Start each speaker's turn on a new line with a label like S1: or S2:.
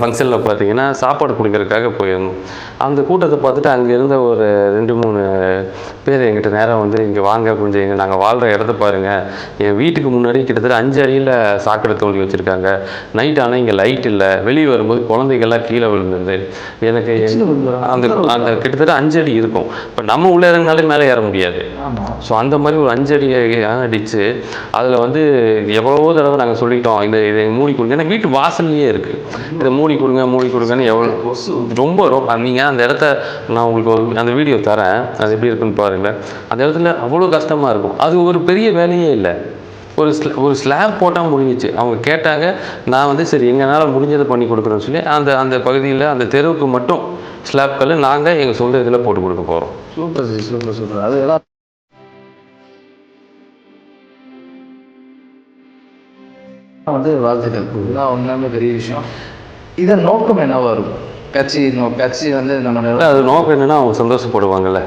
S1: ஃபங்க்ஷனில் பார்த்தீங்கன்னா சாப்பாடு கொடுக்கறதுக்காக போயிருந்தோம். அந்த கூட்டத்தை பார்த்துட்டு அங்கே இருந்த ஒரு ரெண்டு மூணு பேர் எங்கிட்ட நேரம் வந்து இங்கே வாங்க கொஞ்சம் நாங்கள் வாழ்கிற இடத்த பாருங்கள் என் வீட்டுக்கு முன்னாடி கிட்டத்தட்ட அஞ்சு அடியில் சாக்கடை தோண்டி வச்சுருக்காங்க. நைட் ஆனால் இங்கே லைட் இல்லை. வெளியே வரும்போது குழந்தைகள்லாம் கீழே விழுந்தது எனக்கு அந்த அந்த கிட்டத்தட்ட அஞ்சு அடி இருக்கும். இப்போ நம்ம உள்ள இறங்கினாலே மேலே ஏற முடியாது. ஸோ அந்த மாதிரி ஒரு அஞ்சு அடி அடிச்சு அதில் வந்து எவ்வளவோ தடவை நாங்கள் சொல்லிட்டோம். இந்த இதை மூடி கொடுங்க. ஏன்னா வீட்டு வாசல்லையே இருக்குது இதை மூடி மூடி கொடுங்க மூடி கொடுங்கன்னு எவ்வளோ ரொம்ப ரொம்ப நீங்கள் அந்த இடத்த நான் உங்களுக்கு ஒரு அந்த வீடியோ தரேன். அது எப்படி இருக்குன்னு பாருங்களேன். அந்த இடத்துல அவ்வளோ கஷ்டமாக இருக்கும். அது ஒரு பெரிய வேலையே இல்லை. ஒரு ஸ்ல ஒரு ஸ்லாப் போட்டால் முடிஞ்சிச்சு. அவங்க கேட்டாங்க நான் வந்து சரி எங்களால் முடிஞ்சதை பண்ணி கொடுக்குறேன்னு சொல்லி அந்த அந்த பகுதியில் அந்த தெருவுக்கு மட்டும் ஸ்லாப் கல் நாங்கள் எங்கள் சொந்த இதில் போட்டு கொடுக்க போகிறோம்
S2: சூப்பர் சார் சூப்பர் சூப்பர் அது எல்லாம் வந்து வாழ்த்துக்கள். இதுதான் உண்மையுமே பெரிய விஷயம். இதன் நோக்கம் என்னவாக இருக்கும்? கட்சி நோ கட்சி வந்து நம்ம
S1: அது நோக்கம் என்னன்னா அவங்க சந்தோஷப்படுவாங்கல்ல.